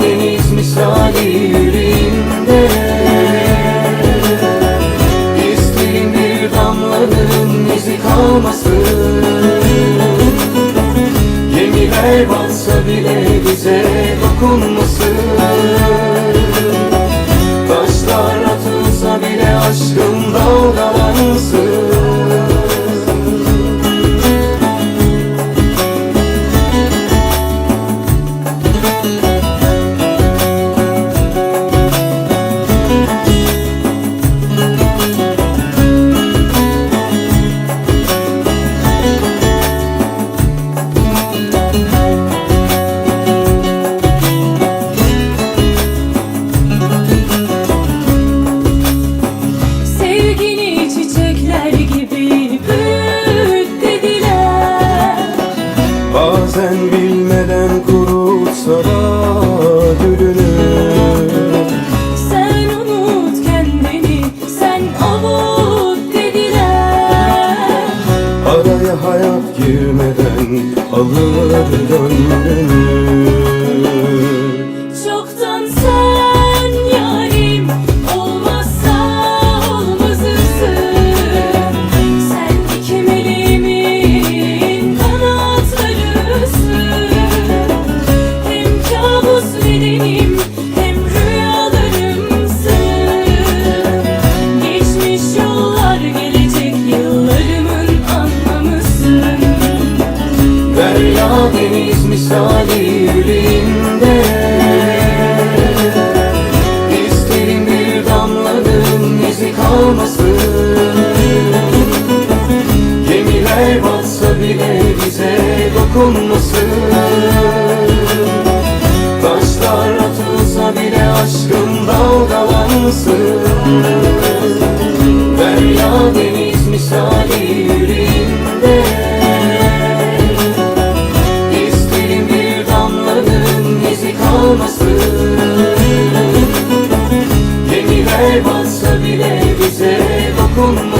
Deniz misali yüreğimde İsterim bir damlanın izi kalmasın. Gemiler batsa bile bize dokunmasın Bazen bilmeden kurutsa da gülünü. Sen unut kendini, sen avut dediler. Araya hayat girmeden alır gönlünü deniz misali yüreğimde İsterim bir damlanın izi kalmasın? Gemiler batsa bile bize dokunmasın. Taşlar atılsa bile aşkım dalgalansın. Derya deniz misali yüreğimde Gemiler